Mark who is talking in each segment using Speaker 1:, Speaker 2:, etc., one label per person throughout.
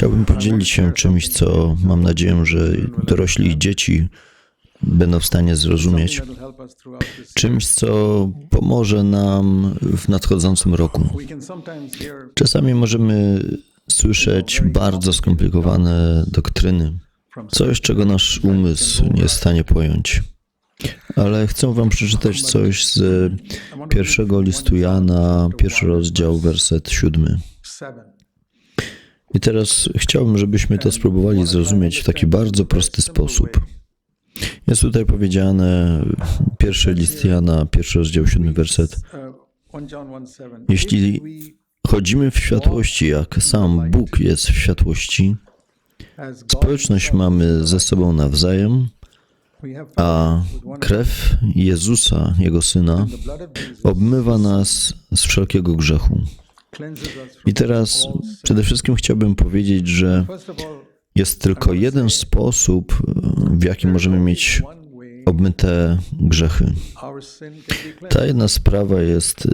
Speaker 1: Chciałbym podzielić się czymś, co mam nadzieję, że dorośli i dzieci będą w stanie zrozumieć. Czymś, co pomoże nam w nadchodzącym roku. Czasami możemy słyszeć bardzo skomplikowane doktryny, coś, czego nasz umysł nie jest w stanie pojąć. Ale chcę Wam przeczytać coś z pierwszego listu Jana, pierwszy rozdział, werset siódmy. I teraz chciałbym, żebyśmy to spróbowali zrozumieć w taki bardzo prosty sposób. Jest tutaj powiedziane, pierwszy list Jana, pierwszy rozdział, siódmy werset. Jeśli chodzimy w światłości, jak sam Bóg jest w światłości, społeczność mamy ze sobą nawzajem, a krew Jezusa, Jego Syna, obmywa nas z wszelkiego grzechu. I teraz przede wszystkim chciałbym powiedzieć, że jest tylko jeden sposób, w jaki możemy mieć obmyte grzechy. Ta jedna sprawa jest y,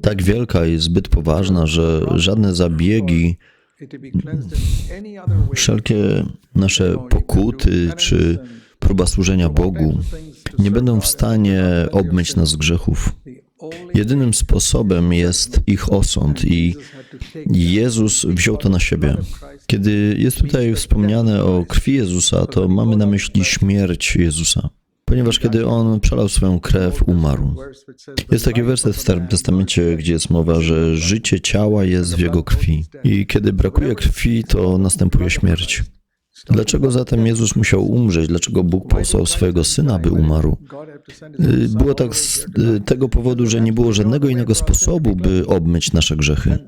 Speaker 1: tak wielka i zbyt poważna, że żadne zabiegi, wszelkie nasze pokuty czy próba służenia Bogu nie będą w stanie obmyć nas z grzechów. Jedynym sposobem jest ich osąd i Jezus wziął to na siebie. Kiedy jest tutaj wspomniane o krwi Jezusa, to mamy na myśli śmierć Jezusa. Ponieważ kiedy On przelał swoją krew, umarł. Jest taki werset w Starym Testamencie, gdzie jest mowa, że życie ciała jest w Jego krwi. I kiedy brakuje krwi, to następuje śmierć. Dlaczego zatem Jezus musiał umrzeć? Dlaczego Bóg posłał swojego Syna, by umarł? Y, Było tak z y, tego powodu, że nie było żadnego innego sposobu, by obmyć nasze grzechy.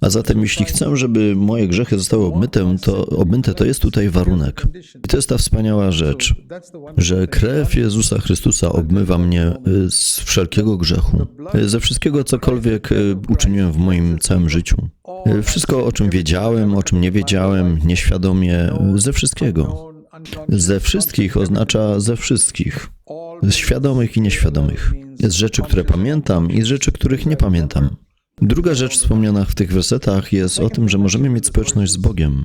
Speaker 1: A zatem, jeśli chcę, żeby moje grzechy zostały obmyte, to, obmyte, to jest tutaj warunek. I to jest ta wspaniała rzecz, że krew Jezusa Chrystusa obmywa mnie y, z wszelkiego grzechu, ze wszystkiego, cokolwiek uczyniłem w moim całym życiu. Wszystko, o czym wiedziałem, o czym nie wiedziałem, nieświadomie, ze wszystkiego. Ze wszystkich oznacza ze wszystkich. Z świadomych i nieświadomych. Z rzeczy, które pamiętam i z rzeczy, których nie pamiętam. Druga rzecz wspomniana w tych wersetach jest o tym, że możemy mieć społeczność z Bogiem.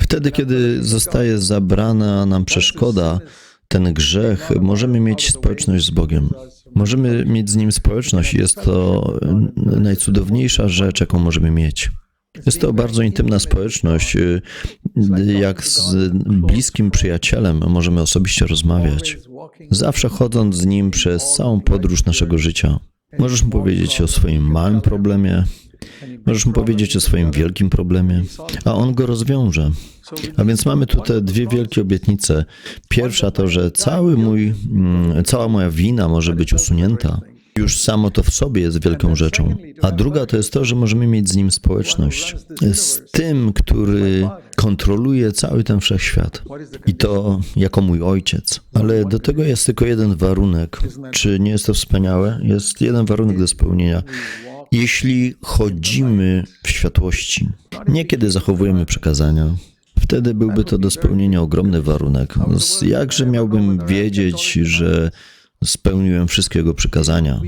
Speaker 1: Wtedy, kiedy zostaje zabrana nam przeszkoda, ten grzech, możemy mieć społeczność z Bogiem. Możemy mieć z Nim społeczność jest to najcudowniejsza rzecz, jaką możemy mieć. Jest to bardzo intymna społeczność. y, Jak z bliskim przyjacielem możemy osobiście rozmawiać. Zawsze chodząc z nim przez całą podróż naszego życia. Możesz mu powiedzieć o swoim małym problemie, możesz mu powiedzieć o swoim wielkim problemie, a on go rozwiąże. A więc mamy tu te dwie wielkie obietnice. Pierwsza to, że cały mój, mm, cała moja wina może być usunięta. Już samo to w sobie jest wielką rzeczą. A druga to jest to, że możemy mieć z nim społeczność. Z tym, który kontroluje cały ten wszechświat. I to jako mój ojciec. Ale do tego jest tylko jeden warunek. Czy nie jest to wspaniałe? Jest jeden warunek do spełnienia. Jeśli chodzimy w światłości, nie kiedy zachowujemy przekazania, wtedy byłby to do spełnienia ogromny warunek. Jakże miałbym wiedzieć, że spełniłem wszystkie jego przykazania?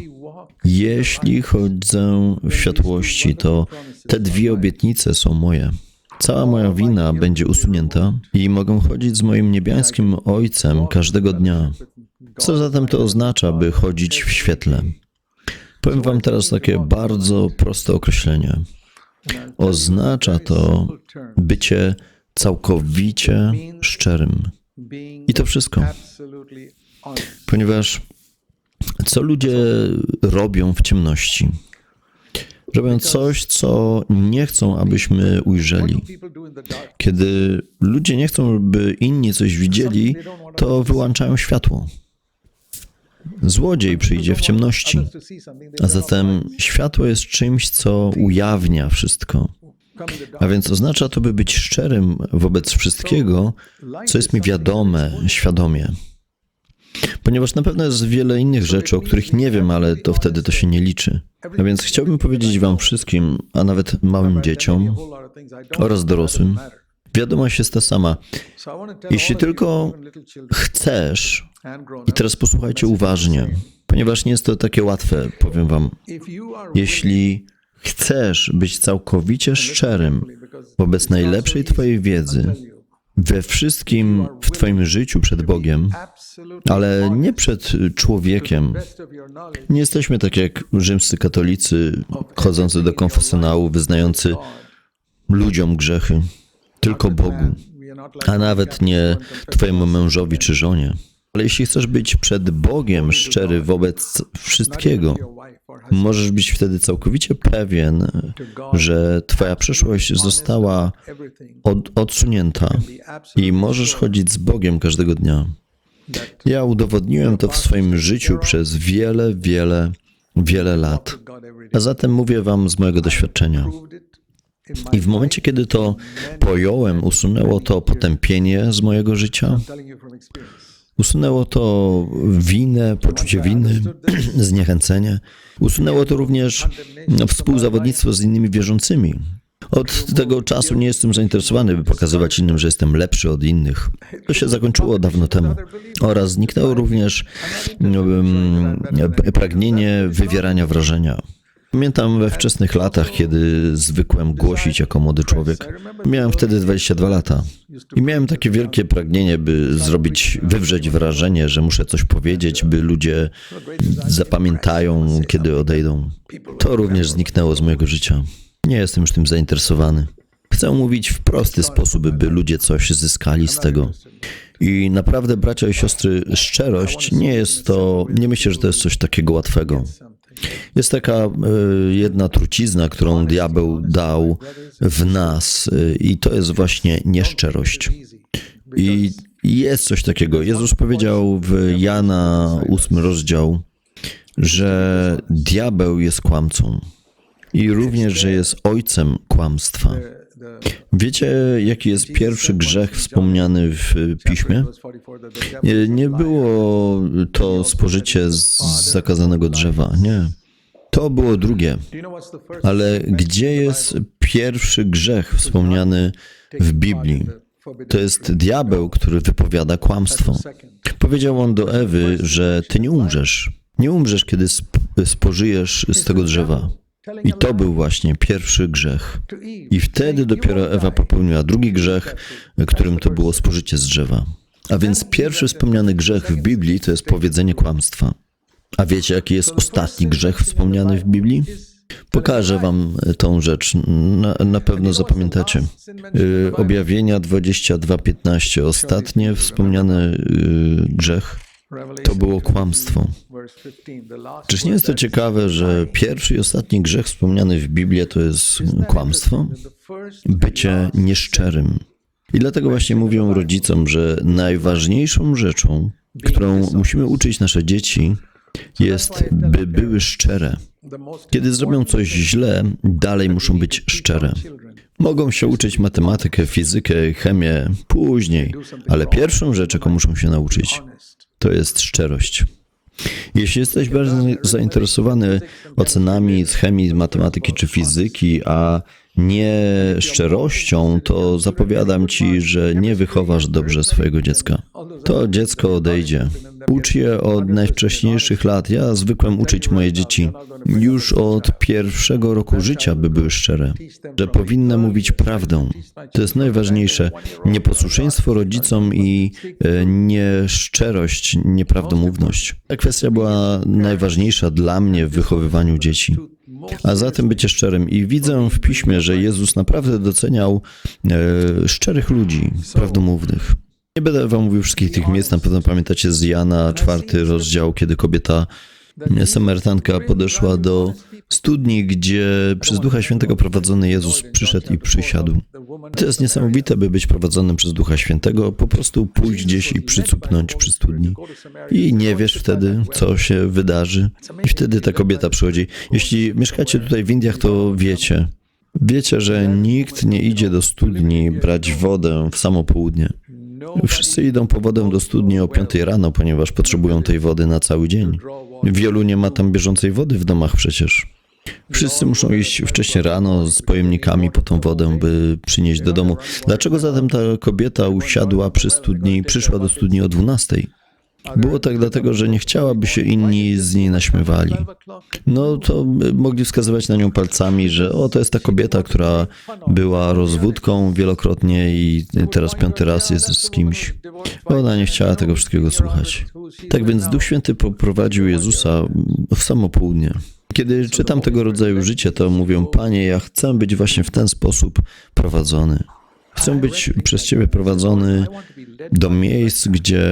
Speaker 1: Jeśli chodzę w światłości, to te dwie obietnice są moje. Cała moja wina będzie usunięta i mogę chodzić z moim niebiańskim Ojcem każdego dnia. Co zatem to oznacza, by chodzić w świetle? Powiem Wam teraz takie bardzo proste określenie. Oznacza to bycie całkowicie szczerym. I to wszystko. Ponieważ co ludzie robią w ciemności? Robią coś, co nie chcą, abyśmy ujrzeli. Kiedy ludzie nie chcą, by inni coś widzieli, to wyłączają światło. Złodziej przyjdzie w ciemności, a zatem światło jest czymś, co ujawnia wszystko. A więc oznacza to, by być szczerym wobec wszystkiego, co jest mi wiadome, świadomie. Ponieważ na pewno jest wiele innych rzeczy, o których nie wiem, ale to wtedy to się nie liczy. A więc chciałbym powiedzieć Wam wszystkim, a nawet małym dzieciom oraz dorosłym, wiadomość jest ta sama. Jeśli tylko chcesz, i teraz posłuchajcie uważnie, ponieważ nie jest to takie łatwe, powiem Wam. Jeśli chcesz być całkowicie szczerym wobec najlepszej Twojej wiedzy, we wszystkim w Twoim życiu przed Bogiem, ale nie przed człowiekiem. Nie jesteśmy tak jak rzymscy katolicy, chodzący do konfesjonału, wyznający ludziom grzechy, tylko Bogu, a nawet nie Twojemu mężowi czy żonie. Ale jeśli chcesz być przed Bogiem szczery wobec wszystkiego, możesz być wtedy całkowicie pewien, że Twoja przeszłość została od, odsunięta i możesz chodzić z Bogiem każdego dnia. Ja udowodniłem to w swoim życiu przez wiele, wiele, wiele lat. A zatem mówię Wam z mojego doświadczenia. I w momencie, kiedy to pojąłem, usunęło to potępienie z mojego życia, usunęło to winę, poczucie winy, zniechęcenie, usunęło to również współzawodnictwo z innymi wierzącymi. Od tego czasu nie jestem zainteresowany, by pokazywać innym, że jestem lepszy od innych. To się zakończyło dawno temu. Oraz zniknęło również um, pragnienie wywierania wrażenia. Pamiętam we wczesnych latach, kiedy zwykłem głosić jako młody człowiek. Miałem wtedy 22 lata i miałem takie wielkie pragnienie, by zrobić, wywrzeć wrażenie, że muszę coś powiedzieć, by ludzie zapamiętają, kiedy odejdą. To również zniknęło z mojego życia. Nie jestem już tym zainteresowany. Chcę mówić w prosty sposób, by ludzie coś zyskali z tego. I naprawdę, bracia i siostry, szczerość nie jest to, nie myślę, że to jest coś takiego łatwego. Jest taka e, jedna trucizna, którą diabeł dał w nas, e, i to jest właśnie nieszczerość. I jest coś takiego. Jezus powiedział w Jana 8 rozdział, że diabeł jest kłamcą i również, że jest ojcem kłamstwa. Wiecie, jaki jest pierwszy grzech wspomniany w piśmie? Nie było to spożycie z zakazanego drzewa, nie. To było drugie. Ale gdzie jest pierwszy grzech wspomniany w Biblii? To jest diabeł, który wypowiada kłamstwo. Powiedział on do Ewy, że ty nie umrzesz. Nie umrzesz, kiedy spożyjesz z tego drzewa. I to był właśnie pierwszy grzech. I wtedy dopiero Ewa popełniła drugi grzech, którym to było spożycie z drzewa. A więc pierwszy wspomniany grzech w Biblii to jest powiedzenie kłamstwa. A wiecie, jaki jest ostatni grzech wspomniany w Biblii? Pokażę wam tą rzecz. Na, na pewno zapamiętacie. Y, objawienia 22:15. Ostatnie wspomniany y, grzech to było kłamstwo. Czyż nie jest to ciekawe, że pierwszy i ostatni grzech wspomniany w Biblii to jest kłamstwo? Bycie nieszczerym. I dlatego właśnie mówią rodzicom, że najważniejszą rzeczą, którą musimy uczyć nasze dzieci, jest, by były szczere. Kiedy zrobią coś źle, dalej muszą być szczere. Mogą się uczyć matematykę, fizykę, chemię później, ale pierwszą rzecz, jaką muszą się nauczyć, to jest szczerość. Jeśli jesteś bardzo zainteresowany ocenami z chemii, matematyki czy fizyki, a nie szczerością, to zapowiadam ci, że nie wychowasz dobrze swojego dziecka. To dziecko odejdzie. Ucz je od najwcześniejszych lat. Ja zwykłem uczyć moje dzieci już od pierwszego roku życia, by były szczere, że powinny mówić prawdę. To jest najważniejsze. Nieposłuszeństwo rodzicom i e, nieszczerość, nieprawdomówność. Ta kwestia była najważniejsza dla mnie w wychowywaniu dzieci a zatem bycie szczerym. I widzę w piśmie, że Jezus naprawdę doceniał e, szczerych ludzi, prawdomównych. Nie będę wam mówił wszystkich tych miejsc, na pewno pamiętacie z Jana, czwarty rozdział, kiedy kobieta Samarytanka podeszła do studni, gdzie przez Ducha Świętego prowadzony Jezus przyszedł i przysiadł. To jest niesamowite, by być prowadzonym przez Ducha Świętego, po prostu pójść gdzieś i przycupnąć przy studni. I nie wiesz wtedy, co się wydarzy. I wtedy ta kobieta przychodzi. Jeśli mieszkacie tutaj w Indiach, to wiecie. Wiecie, że nikt nie idzie do studni brać wodę w samo południe. Wszyscy idą po wodę do studni o 5 rano, ponieważ potrzebują tej wody na cały dzień. Wielu nie ma tam bieżącej wody w domach przecież. Wszyscy muszą iść wcześniej rano z pojemnikami po tą wodę, by przynieść do domu. Dlaczego zatem ta kobieta usiadła przy studni i przyszła do studni o 12? Było tak dlatego, że nie chciała, by się inni z niej naśmiewali. No to mogli wskazywać na nią palcami, że o, to jest ta kobieta, która była rozwódką wielokrotnie i teraz piąty raz jest z kimś. Ona nie chciała tego wszystkiego słuchać. Tak więc Duch Święty poprowadził Jezusa w samo południe. Kiedy czytam tego rodzaju życie, to mówię, Panie, ja chcę być właśnie w ten sposób prowadzony. Chcę być przez Ciebie prowadzony do miejsc, gdzie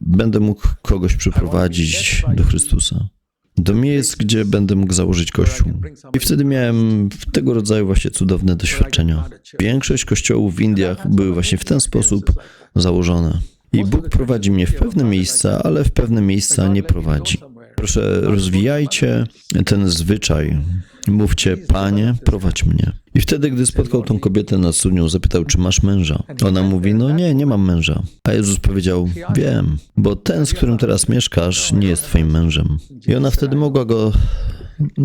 Speaker 1: będę mógł kogoś przyprowadzić do Chrystusa. Do miejsc, gdzie będę mógł założyć kościół. I wtedy miałem tego rodzaju właśnie cudowne doświadczenia. Większość kościołów w Indiach były właśnie w ten sposób założone. I Bóg prowadzi mnie w pewne miejsca, ale w pewne miejsca nie prowadzi. Proszę, rozwijajcie ten zwyczaj. Mówcie, Panie, prowadź mnie. I wtedy, gdy spotkał tą kobietę nad studnią, zapytał, czy masz męża. Ona mówi, no nie, nie mam męża. A Jezus powiedział, wiem, bo ten, z którym teraz mieszkasz, nie jest twoim mężem. I ona wtedy mogła go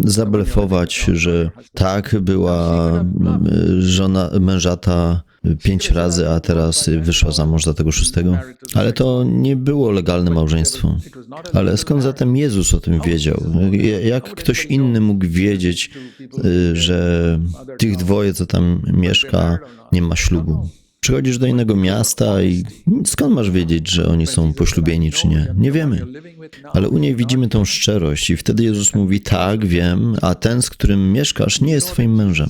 Speaker 1: zablefować, że tak, była żona, mężata pięć razy, a teraz wyszła za mąż za tego szóstego. Ale to nie było legalne małżeństwo. Ale skąd zatem Jezus o tym wiedział? Jak ktoś inny mógł wiedzieć, że tych dwoje, co tam mieszka, nie ma ślubu? Przychodzisz do innego miasta i skąd masz wiedzieć, że oni są poślubieni czy nie? Nie wiemy. Ale u niej widzimy tą szczerość i wtedy Jezus mówi, tak, wiem, a ten, z którym mieszkasz, nie jest twoim mężem.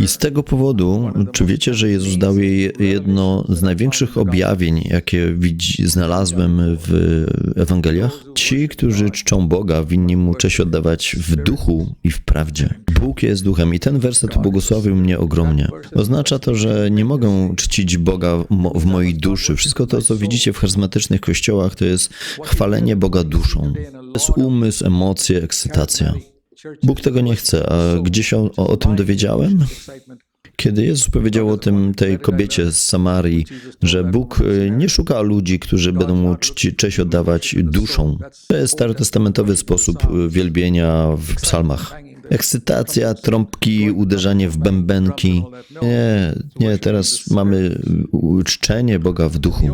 Speaker 1: I z tego powodu, czy wiecie, że Jezus dał jej jedno z największych objawień, jakie widzi, znalazłem w Ewangeliach? Ci, którzy czczą Boga, winni Mu cześć oddawać w duchu i w prawdzie. Bóg jest duchem i ten werset błogosławił mnie ogromnie. Oznacza to, że nie mogę czcić Boga w mojej duszy. Wszystko to, co widzicie w charyzmatycznych kościołach, to jest chwalenie Boga duszą. To jest umysł, emocje, ekscytacja. Bóg tego nie chce. A gdzie się o, o tym dowiedziałem? Kiedy Jezus powiedział o tym tej kobiecie z Samarii, że Bóg nie szuka ludzi, którzy będą mu czci, cześć oddawać duszą. To jest starotestamentowy sposób wielbienia w psalmach. Ekscytacja, trąbki, uderzanie w bębenki. Nie, nie, teraz mamy czczenie Boga w duchu.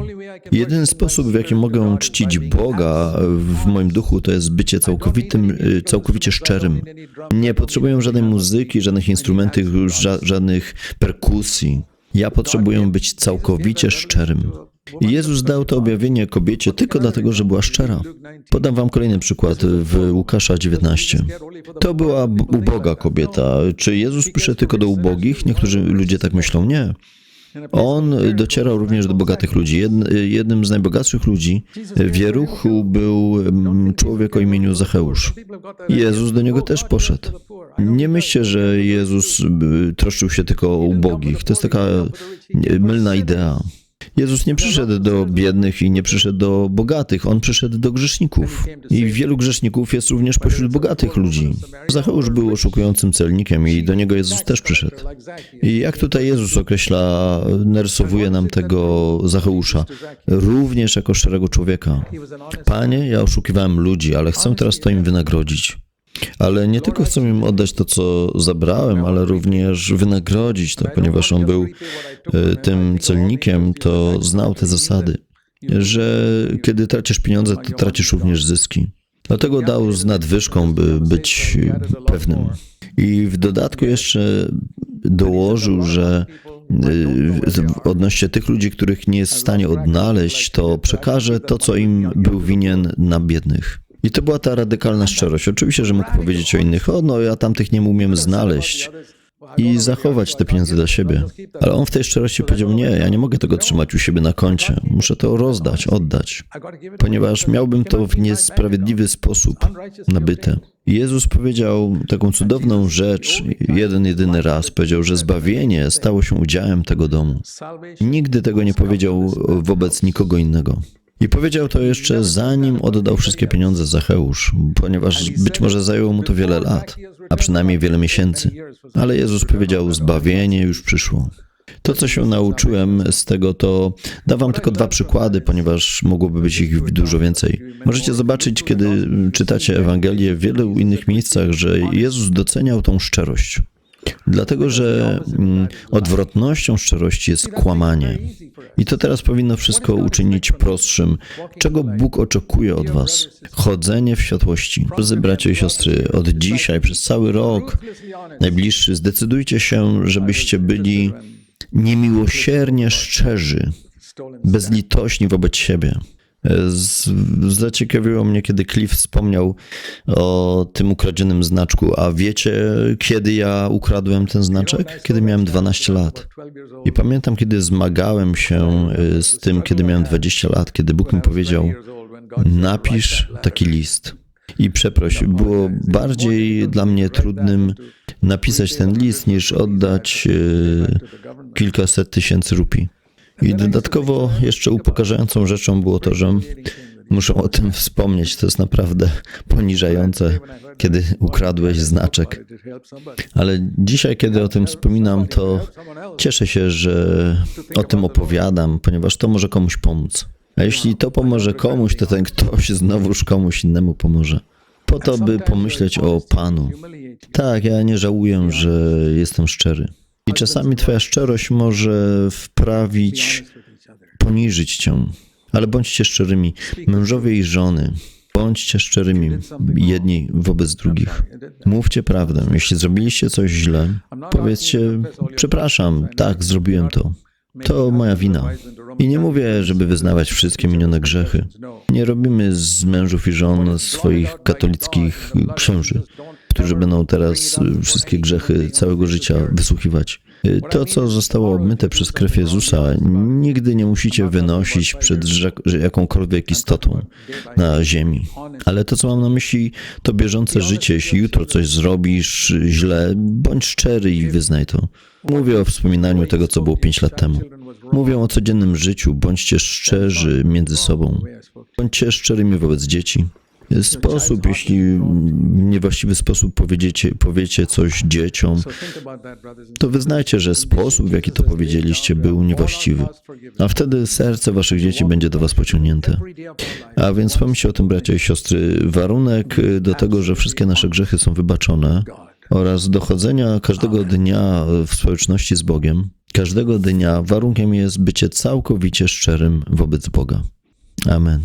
Speaker 1: Jedyny sposób, w jaki mogę czcić Boga w moim duchu, to jest bycie całkowitym, całkowicie szczerym. Nie potrzebuję żadnej muzyki, żadnych instrumentów, ża żadnych perkusji. Ja potrzebuję być całkowicie szczerym. Jezus dał to objawienie kobiecie tylko dlatego, że była szczera. Podam wam kolejny przykład w Łukasza 19. To była uboga kobieta. Czy Jezus przyszedł tylko do ubogich? Niektórzy ludzie tak myślą. Nie. On docierał również do bogatych ludzi. Jednym z najbogatszych ludzi w Jeruchu był człowiek o imieniu Zacheusz. Jezus do niego też poszedł. Nie myślcie, że Jezus troszczył się tylko o ubogich. To jest taka mylna idea. Jezus nie przyszedł do biednych i nie przyszedł do bogatych, on przyszedł do grzeszników. I wielu grzeszników jest również pośród bogatych ludzi. Zacheusz był oszukującym celnikiem i do niego Jezus też przyszedł. I jak tutaj Jezus określa, narysowuje nam tego Zacheusza, również jako szczerego człowieka. Panie, ja oszukiwałem ludzi, ale chcę teraz to im wynagrodzić. Ale nie tylko chcę im oddać to, co zabrałem, ale również wynagrodzić to, ponieważ on był tym celnikiem, to znał te zasady, że kiedy tracisz pieniądze, to tracisz również zyski. Dlatego dał z nadwyżką, by być pewnym. I w dodatku jeszcze dołożył, że odnośnie tych ludzi, których nie jest w stanie odnaleźć, to przekaże to, co im był winien na biednych. I to była ta radykalna szczerość. Oczywiście, że mógł powiedzieć o innych, o no, ja tamtych nie umiem znaleźć i zachować te pieniądze dla siebie. Ale on w tej szczerości powiedział, nie, ja nie mogę tego trzymać u siebie na koncie. Muszę to rozdać, oddać, ponieważ miałbym to w niesprawiedliwy sposób nabyte. Jezus powiedział taką cudowną rzecz, jeden, jedyny raz. Powiedział, że zbawienie stało się udziałem tego domu. Nigdy tego nie powiedział wobec nikogo innego. I powiedział to jeszcze zanim oddał wszystkie pieniądze Zacheusz, ponieważ być może zajęło mu to wiele lat, a przynajmniej wiele miesięcy. Ale Jezus powiedział, zbawienie już przyszło. To, co się nauczyłem z tego, to dawam tylko dwa przykłady, ponieważ mogłoby być ich dużo więcej. Możecie zobaczyć, kiedy czytacie Ewangelię w wielu innych miejscach, że Jezus doceniał tą szczerość. Dlatego, że mm, odwrotnością szczerości jest kłamanie. I to teraz powinno wszystko uczynić prostszym. Czego Bóg oczekuje od Was? Chodzenie w światłości. Drodzy bracia i siostry, od dzisiaj, przez cały rok najbliższy, zdecydujcie się, żebyście byli niemiłosiernie szczerzy, bezlitośni wobec siebie. Z, zaciekawiło mnie, kiedy Cliff wspomniał o tym ukradzionym znaczku. A wiecie, kiedy ja ukradłem ten znaczek? Kiedy miałem 12 lat. I pamiętam, kiedy zmagałem się y, z tym, kiedy miałem 20 lat, kiedy Bóg mi powiedział: Napisz taki list. I przeproś, było bardziej dla mnie trudnym napisać ten list, niż oddać y, kilkaset tysięcy rupii. I dodatkowo jeszcze upokarzającą rzeczą było to, że muszę o tym wspomnieć. To jest naprawdę poniżające, kiedy ukradłeś znaczek. Ale dzisiaj, kiedy o tym wspominam, to cieszę się, że o tym opowiadam, ponieważ to może komuś pomóc. A jeśli to pomoże komuś, to ten ktoś znowuż komuś innemu pomoże. Po to, by pomyśleć o Panu. Tak, ja nie żałuję, że jestem szczery. I czasami Twoja szczerość może wprawić, poniżyć Cię. Ale bądźcie szczerymi, mężowie i żony. Bądźcie szczerymi jedni wobec drugich. Mówcie prawdę. Jeśli zrobiliście coś źle, powiedzcie: Przepraszam, tak, zrobiłem to. To moja wina. I nie mówię, żeby wyznawać wszystkie minione grzechy. Nie robimy z mężów i żon swoich katolickich księży, którzy będą teraz wszystkie grzechy całego życia wysłuchiwać. To, co zostało obmyte przez krew Jezusa, nigdy nie musicie wynosić przed jakąkolwiek istotą na ziemi. Ale to, co mam na myśli, to bieżące życie. Jeśli jutro coś zrobisz źle, bądź szczery i wyznaj to. Mówię o wspominaniu tego, co było pięć lat temu. Mówię o codziennym życiu. Bądźcie szczerzy między sobą. Bądźcie szczerymi wobec dzieci. Sposób, jeśli w niewłaściwy sposób powiedziecie, powiecie coś dzieciom, to wyznajcie, że sposób, w jaki to powiedzieliście, był niewłaściwy. A wtedy serce waszych dzieci będzie do was pociągnięte. A więc pomyślcie o tym, bracia i siostry. Warunek do tego, że wszystkie nasze grzechy są wybaczone oraz dochodzenia każdego dnia w społeczności z Bogiem, każdego dnia warunkiem jest bycie całkowicie szczerym wobec Boga. Amen.